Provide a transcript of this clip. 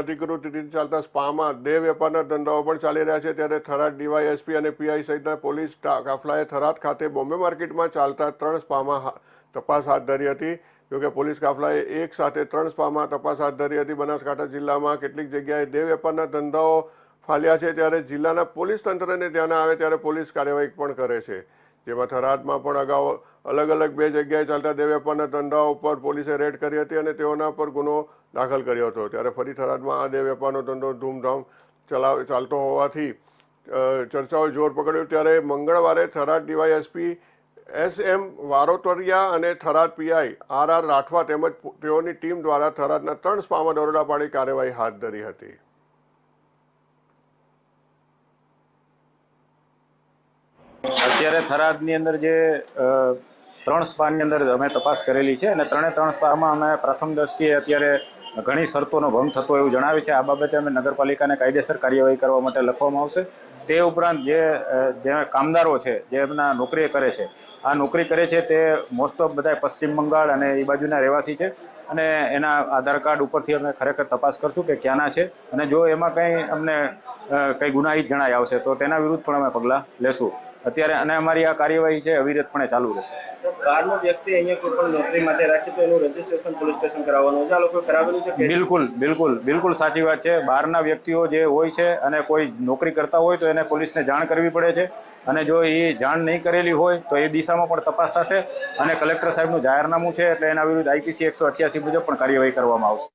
અનધિકૃત રીતે ચાલતા સ્પામાં દેહ વેપારના ધંધાઓ પણ ચાલી રહ્યા છે. ત્યારે થરાદ ડીવાયએસપી અને પીઆઈ સહિતના પોલીસ કાફલાએ થરાદ ખાતે બોમ્બે માર્કેટમાં ચાલતા ત્રણ સ્પામાં તપાસ હાથ ધરી હતી. જોકે પોલીસ કાફલાએ એક સાથે ત્રણ સ્પામાં તપાસ હાથ ધરી હતી. બનાસકાંઠા જિલ્લામાં કેટલીક જગ્યાએ દેહ વેપારના ધંધાઓ ફાલ્યા છે. ત્યારે જિલ્લાના પોલીસ તંત્રને ધ્યાને આવે ત્યારે પોલીસ કાર્યવાહી પણ કરે છે. જેમાં થરાદમાં પણ અગાઉ અલગ અલગ બે જગ્યાએ ચાલતા દેહ ધંધા ઉપર પોલીસે રેડ કરી હતી અને તેઓના પર ગુનો દાખલ કર્યો હતો. ત્યારે ફરી થરાદમાં આ દેવેપારનો ધંધો ધૂમધામ ચલાવ ચાલતો હોવાથી ચર્ચાઓએ જોર પકડ્યું. ત્યારે મંગળવારે Tharad DYSP S M Varotariya અને Tharad PI R R Rathwa તેમજ તેઓની ટીમ દ્વારા થરાદના ત્રણ સ્પામાં દરોડા પાડી કાર્યવાહી હાથ ધરી હતી. અત્યારે થરાદની અંદર જે ત્રણ સ્પાની અંદર અમે તપાસ કરેલી છે અને ત્રણે ત્રણ સ્પામાં અમે પ્રથમ દ્રષ્ટિએ અત્યારે ઘણી શરતોનો ભંગ થતો એવું જણાવે છે. આ બાબતે અમે નગરપાલિકાને કાયદેસર કાર્યવાહી કરવા માટે લખવામાં આવશે. તે ઉપરાંત જે જે કામદારો છે, જે એમના નોકરી કરે છે, આ નોકરી કરે છે તે મોસ્ટ ઓફ બધા પશ્ચિમ બંગાળ અને એ બાજુના રહેવાસી છે અને એના આધાર કાર્ડ ઉપરથી અમે ખરેખર તપાસ કરશું કે ક્યાંના છે અને જો એમાં કંઈ અમને કંઈ ગુનાહિત જણાય આવશે તો તેના વિરુદ્ધ પણ અમે પગલાં લેશું. અત્યારે અને અમારી આ કાર્યવાહી છે અવિરતપણે ચાલુ રહેશે. બહારનો વ્યક્તિ અહીંયા કોઈ પણ નોકરી માટે રાખે તો એનું રજીસ્ટ્રેશન પોલીસ સ્ટેશન કરાવવાનું છે? આ લોકો કરાવેલું છે બિલકુલ બિલકુલ બિલકુલ સાચી વાત છે. બહારના વ્યક્તિઓ જે હોય છે અને કોઈ નોકરી કરતા હોય તો એને પોલીસને જાણ કરવી પડે છે. અને જો એ જાણ નહીં કરેલી હોય તો એ દિશામાં પણ તપાસ થશે અને કલેક્ટર સાહેબનું જાહેરનામું છે એટલે એના વિરુદ્ધ આઈપીસી એકસો અઠ્યાસી મુજબ પણ કાર્યવાહી કરવામાં આવશે.